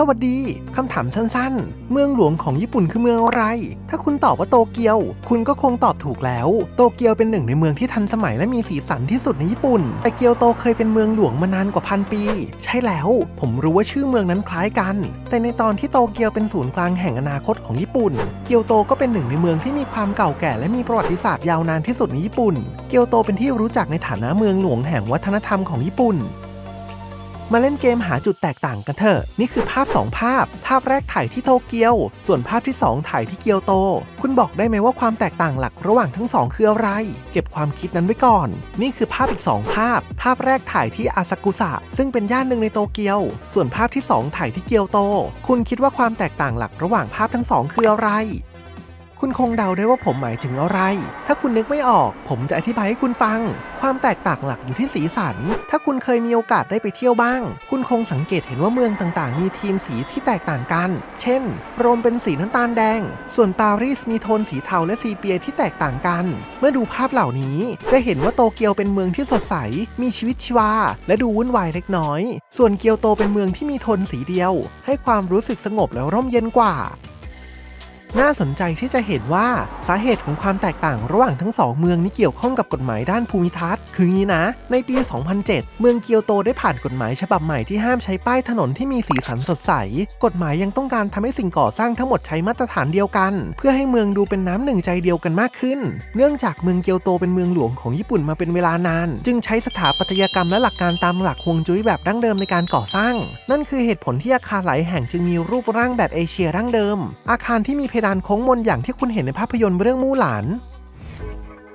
สวัสดี คำถามสั้นๆ เมืองหลวงของญี่ปุ่นคือเมืองอะไร ถ้าคุณตอบว่าโตเกียว คุณก็คงตอบถูกแล้ว โตเกียวเป็นหนึ่งในเมืองที่ทันสมัยและมีสีสันที่สุดในญี่ปุ่น แต่เกียวโตเคยเป็นเมืองหลวงมานานกว่าพันปี ใช่แล้ว ผมรู้ว่าชื่อเมืองนั้นคล้ายกัน แต่ในตอนที่โตเกียวเป็นศูนย์กลางแห่งอนาคตของญี่ปุ่น เกียวโตก็เป็นหนึ่งในเมืองที่มีความเก่าแก่และมีประวัติศาสตร์ยาวนานที่สุดในญี่ปุ่น เกียวโตเป็นที่รู้จักในฐานะเมืองหลวงแห่งวัฒนธรรมของญี่ปุ่น มาเล่นเกมหาจุดแตกต่างกันเถอะ นี่คือภาพ 2 ภาพ ภาพแรกถ่ายที่โตเกียว ส่วนภาพที่ 2 ถ่ายที่เกียวโต คุณบอกได้ไหมว่าความแตกต่างหลักระหว่างทั้งสองคืออะไร เก็บความคิดนั้นไว้ก่อน นี่คือภาพอีก 2 ภาพ ภาพแรกถ่ายที่อาซากุสะซึ่งเป็นย่านหนึ่งในโตเกียว ส่วนภาพที่ 2 ถ่ายที่เกียวโต คุณคิดว่าความแตกต่างหลักระหว่างภาพทั้งสองคืออะไร คุณคงเดาได้ว่าผมหมายถึงอะไร ถ้าคุณนึกไม่ออก ผมจะอธิบายให้คุณฟัง ความแตกต่างหลักอยู่ที่สีสัน ถ้าคุณเคยมีโอกาสได้ไปเที่ยวบ้าง คุณคงสังเกตเห็นว่าเมืองต่างๆ มีทีมสีที่แตกต่างกัน เช่น โรมเป็นสีน้ำตาลแดง ส่วนปารีสมีโทนสีเทาและซีเปียที่แตกต่างกัน เมื่อดูภาพเหล่านี้ จะเห็นว่าโตเกียวเป็นเมืองที่สดใส มีชีวิตชีวา และดูวุ่นวายเล็กน้อย ส่วนเกียวโตเป็นเมืองที่มีโทนสีเดียว ให้ความรู้สึกสงบและร่มเย็นกว่า น่าสนใจที่จะเห็นว่าสาเหตุของความแตกต่างระหว่างทั้งสองเมืองนี้เกี่ยวข้องกับกฎหมายด้านภูมิทัศน์ คืองี้นะ ในปี 2007 เมืองเกียวโตได้ผ่านกฎหมายฉบับใหม่ที่ห้ามใช้ป้ายถนนที่มีสีสันสดใส กฎหมายยังต้องการทำให้สิ่งก่อสร้างทั้งหมดใช้มาตรฐานเดียวกัน เพื่อให้เมืองดูเป็นน้ำหนึ่งใจเดียวกันมากขึ้น เนื่องจากเมืองเกียวโตเป็นเมืองหลวงของญี่ปุ่นมาเป็นเวลานาน จึงใช้สถาปัตยกรรมและหลักการตามหลักฮวงจุ้ยแบบดั้งเดิมในการก่อสร้าง นั่นคือเหตุผลที่อาคารหลายแห่งจึงมีรูปร่างแบบเอเชียดั้งเดิม อาคารที่มีดานโค้งมนอย่างที่คุณเห็นในภาพยนตร์เรื่องมู่หลาน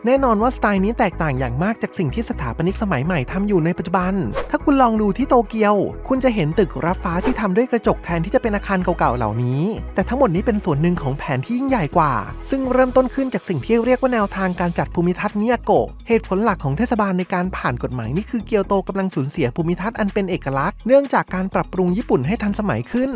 แน่นอนว่าสไตล์นี้แตกต่างอย่างมากจากสิ่งที่สถาปนิกสมัยใหม่ทำอยู่ในปัจจุบัน ถ้าคุณลองดูที่โตเกียว คุณจะเห็นตึกรับฟ้าที่ทำด้วยกระจกแทนที่จะเป็นอาคารเก่าๆเหล่านี้ แต่ทั้งหมดนี้เป็นส่วนหนึ่งของแผนที่ยิ่งใหญ่กว่า ซึ่งเริ่มต้นขึ้นจากสิ่งที่เรียกว่าแนวทางการจัดภูมิทัศน์มิยโกะ เหตุผลหลักของเทศบาลในการผ่านกฎหมายนี่คือเกียวโตกำลังสูญเสียภูมิทัศน์อันเป็นเอกลักษณ์ เนื่องจากการปรับปรุงญี่ปุ่นให้ทันสมัยขึ้น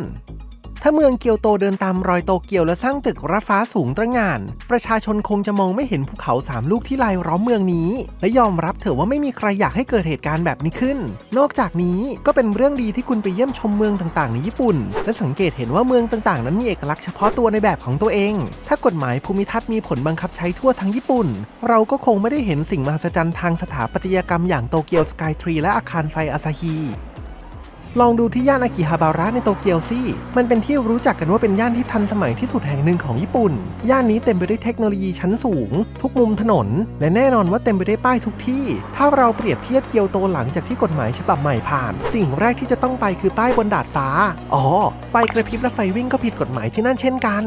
ถ้าเมืองเกียวโตเดินตามรอยโตเกียวและสร้างตึกระฟ้าสูงตระหง่าน ประชาชนคงจะมองไม่เห็นภูเขาสามลูกที่ลายล้อมเมืองนี้ และยอมรับเถอะว่าไม่มีใครอยากให้เกิดเหตุการณ์แบบนี้ขึ้น นอกจากนี้ก็เป็นเรื่องดีที่คุณไปเยี่ยมชมเมืองต่างๆในญี่ปุ่น และสังเกตเห็นว่าเมืองต่างๆ นั้นมีเอกลักษณ์เฉพาะตัวในแบบของตัวเอง ถ้ากฎหมายภูมิทัศน์มีผลบังคับใช้ทั่วทั้งญี่ปุ่น เราก็คงไม่ได้เห็นสิ่งมหัศจรรย์ทางสถาปัตยกรรมอย่างโตเกียวสกายทรีและอาคารไฟอาซาฮี ลองดูที่ย่านอากิฮาบาระในโตเกียวสิ มันเป็นที่รู้จักกันว่าเป็นย่านที่ทันสมัยที่สุดแห่งหนึ่งของญี่ปุ่น ย่านนี้เต็มไปด้วยเทคโนโลยีชั้นสูง ทุกมุมถนน และแน่นอนว่าเต็มไปด้วยป้ายทุกที่ ถ้าเราเปรียบเทียบเกียวโตหลังจากที่กฎหมายฉบับใหม่ผ่าน สิ่งแรกที่จะต้องไปคือป้ายบนดาดฟ้า อ๋อ ไฟกระพริบและไฟวิ่งก็ผิดกฎหมายที่นั่นเช่นกัน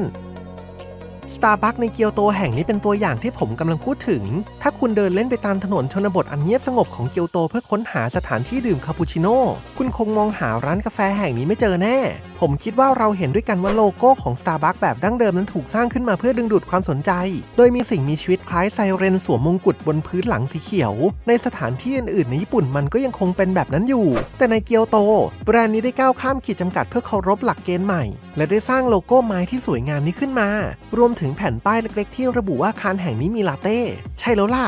ตาร์บัคในเกียวโตแห่งนี้เป็นตัวอย่างที่ผมกำลังพูดถึง ถ้าคุณเดินเล่นไปตามถนนชนบทอันเงียบสงบของเกียวโตเพื่อค้นหาสถานที่ดื่มคาปูชิโน่คุณคงมองหาร้านกาแฟแห่งนี้ไม่เจอแน่ ผมคิดว่าเราเห็นด้วยกันว่าโลโก้ของ Starbucks แบบดั้งเดิมนั้นถูกสร้างขึ้นมาเพื่อดึงดูดความสนใจ โดยมีสิ่งมีชีวิตคล้ายไซเรนสวมมงกุฎบนพื้นหลังสีเขียว ในสถานที่อื่นๆในญี่ปุ่นมันก็ยังคงเป็นแบบนั้นอยู่ แต่ในเกียวโต แบรนด์นี้ได้ก้าวข้ามขีดจำกัดเพื่อเคารพหลักเกณฑ์ใหม่ และได้สร้างโลโก้ไม้ที่สวยงามนี้ขึ้นมา รวมถึงแผ่นป้ายเล็กๆ ที่ระบุว่าอาคารแห่งนี้มีลาเต้ ใช่แล้วล่ะ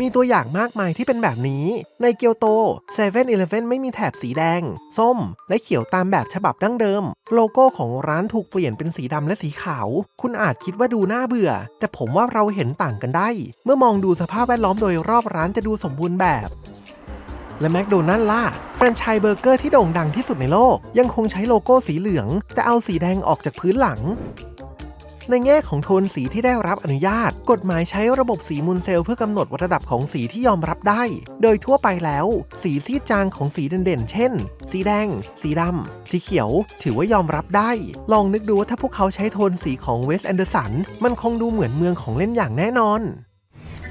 มีตัวอย่างมากมายที่เป็นแบบนี้ ในเกียวโต7 e เ e ่ e อไม่มีแถบสีแดง ส้ม และเขียวตามแบบฉบับดั้งเดิม โลโก้ของร้านถูกเปลี่ยนเป็นสีดำและสีขาว คุณอาจคิดว่าดูน่าเบื่อ แต่ผมว่าเราเห็นต่างกันได้ เมื่อมองดูสภาพแวดล้อมโดยรอบร้านจะดูสมบูรณ์แบบและแมคโดนัลล์ล่ะแฟรนไชส์เบอร์เกอร์ที่โด่งดังที่สุดในโลก ยังคงใช้โลโก้สีเหลือง แต่เอาสีแดงออกจากพื้นหลัง ในแง่ของโทนสีที่ได้รับอนุญาต กฎหมายใช้ระบบสีมูลเซลล์เพื่อกำหนดระดับของสีที่ยอมรับได้ โดยทั่วไปแล้ว สีซีดจางของสีเด่นๆ เช่น สีแดง สีดำ สีเขียว ถือว่ายอมรับได้ ลองนึกดูว่าถ้าพวกเขาใช้โทนสีของเวสแอนเดอร์สัน มันคงดูเหมือนเมืองของเล่นอย่างแน่นอน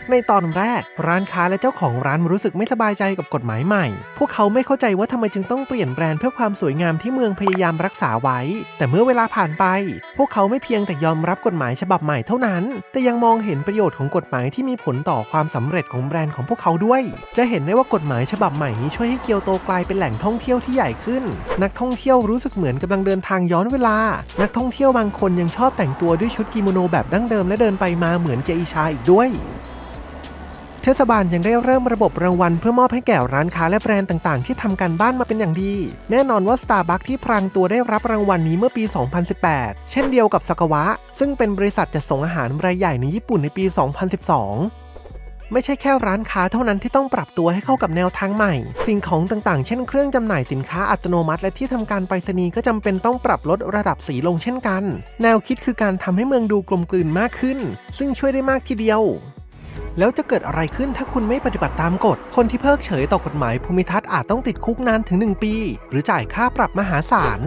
ในตอนแรก ร้านค้าและเจ้าของร้านรู้สึกไม่สบายใจกับกฎหมายใหม่ พวกเขาไม่เข้าใจว่าทำไมจึงต้องเปลี่ยนแบรนด์เพื่อความสวยงามที่เมืองพยายามรักษาไว้ แต่เมื่อเวลาผ่านไป พวกเขาไม่เพียงแต่ยอมรับกฎหมายฉบับใหม่เท่านั้น แต่ยังมองเห็นประโยชน์ของกฎหมายที่มีผลต่อความสำเร็จของแบรนด์ของพวกเขาด้วย จะเห็นได้ว่ากฎหมายฉบับใหม่นี้ช่วยให้เกียวโตกลายเป็นแหล่งท่องเที่ยวที่ใหญ่ขึ้น นักท่องเที่ยวรู้สึกเหมือนกำลังเดินทางย้อนเวลา นักท่องเที่ยวบางคนยังชอบแต่งตัวด้วยชุดกิโมโนแบบดั้งเดิมและเดินไปมาเหมือนเกอิชาอีกด้วย เทศบาลยังได้เริ่มระบบรางวัลเพื่อมอบให้แก่ร้านค้าและแบรนด์ต่างๆ ที่ทำการบ้านมาเป็นอย่างดี แน่นอนว่า Starbucks ที่พรางตัวได้รับรางวัลนี้เมื่อปี 2018 เช่นเดียวกับสกาวะ ซึ่งเป็นบริษัทจัดส่งอาหารรายใหญ่ในญี่ปุ่นในปี 2012ไม่ใช่แค่ร้านค้าเท่านั้นที่ต้องปรับตัวให้เข้ากับแนวทางใหม่ สิ่งของต่างๆ เช่นเครื่องจำหน่ายสินค้าอัตโนมัติ และที่ทำการไปรษณีย์ก็จำเป็นต้องปรับลดระดับสีลงเช่นกัน แนวคิดคือการทำให้เมืองดูกลมกลืนมากขึ้น ซึ่งช่วยได้มากทีเดียว แล้วจะเกิดอะไรขึ้นถ้าคุณไม่ปฏิบัติตามกฎ คนที่เพิกเฉยต่อกฎหมายภูมิทัศน์อาจต้องติดคุกนานถึง 1 ปี หรือจ่ายค่าปรับมหาศาล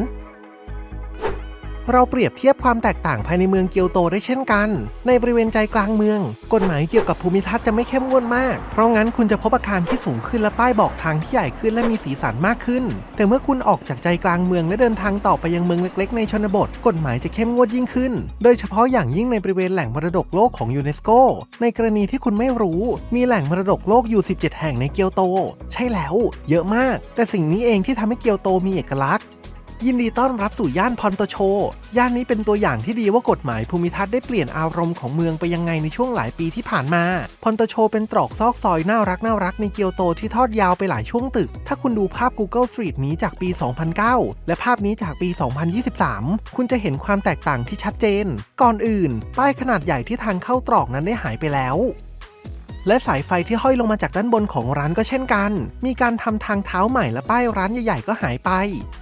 เราเปรียบเทียบความแตกต่างภายในเมืองเกียวโตได้เช่นกัน ในบริเวณใจกลางเมือง กฎหมายเกี่ยวกับภูมิทัศน์จะไม่เข้มงวดมาก เพราะงั้นคุณจะพบอาคารที่สูงขึ้นและป้ายบอกทางที่ใหญ่ขึ้นและมีสีสันมากขึ้น แต่เมื่อคุณออกจากใจกลางเมืองและเดินทางต่อไปยังเมืองเล็ก ๆ ในชนบท กฎหมายจะเข้มงวดยิ่งขึ้น โดยเฉพาะอย่างยิ่งในบริเวณแหล่งมรดกโลกของยูเนสโก ในกรณีที่คุณไม่รู้ มีแหล่งมรดกโลกอยู่ 17 แห่งในเกียวโต ใช่แล้ว เยอะมาก แต่สิ่งนี้เองที่ทำให้เกียวโตมีเอกลักษณ์ ยินดีต้อนรับสู่ย่านพอนโตโช ย่านนี้เป็นตัวอย่างที่ดีว่ากฎหมายภูมิทัศน์ได้เปลี่ยนอารมณ์ของเมืองไปยังไงในช่วงหลายปีที่ผ่านมา พอนโตโชเป็นตรอกซอกซอยน่ารักน่ารักในเกียวโตที่ทอดยาวไปหลายช่วงตึก ถ้าคุณดูภาพ Google Street นี้จากปี 2009 และภาพนี้จากปี 2023 คุณจะเห็นความแตกต่างที่ชัดเจน ก่อนอื่น ป้ายขนาดใหญ่ที่ทางเข้าตรอกนั้นได้หายไปแล้ว และสายไฟที่ห้อยลงมาจากด้านบนของร้านก็เช่นกัน มีการทำทางเท้าใหม่และป้ายร้านใหญ่ๆก็หายไป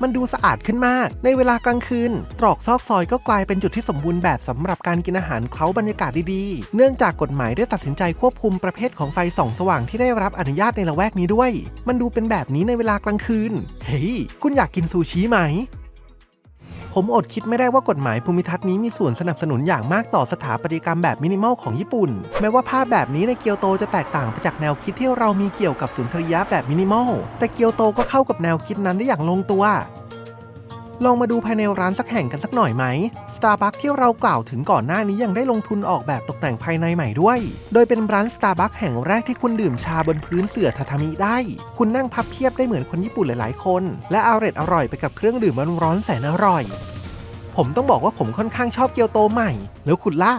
มันดูสะอาดขึ้นมาก ในเวลากลางคืน ตรอกซอกซอยก็กลายเป็นจุดที่สมบูรณ์แบบสำหรับการกินอาหารเคล้าบรรยากาศดีๆ เนื่องจากกฎหมายได้ตัดสินใจควบคุมประเภทของไฟส่องสว่างที่ได้รับอนุญาตในละแวกนี้ด้วย มันดูเป็นแบบนี้ในเวลากลางคืน เฮ้ย คุณอยากกินซูชิไหม ผมอดคิดไม่ได้ว่ากฎหมายภูมิทัศน์นี้มีส่วนสนับสนุนอย่างมากต่อสถาปัตยกรรมแบบมินิมอลของญี่ปุ่น แม้ว่าภาพแบบนี้ในเกียวโตจะแตกต่างไปจากแนวคิดที่เรามีเกี่ยวกับสุนทรียะแบบมินิมอล แต่เกียวโตก็เข้ากับแนวคิดนั้นได้อย่างลงตัว ลองมาดูภายในร้านสักแห่งกันสักหน่อยไหม Starbucks ที่เรากล่าวถึงก่อนหน้านี้ยังได้ลงทุนออกแบบตกแต่งภายในใหม่ด้วย โดยเป็นร้าน Starbucks แห่งแรกที่คุณดื่มชาบนพื้นเสื่อทาทามิได้ คุณนั่งพับเพียบได้เหมือนคนญี่ปุ่นหลายๆ คน และอร่อยอร่อยไปกับเครื่องดื่มร้อนๆแสนอร่อย ผมต้องบอกว่าผมค่อนข้างชอบเกียวโตใหม่ แล้วคุณล่ะ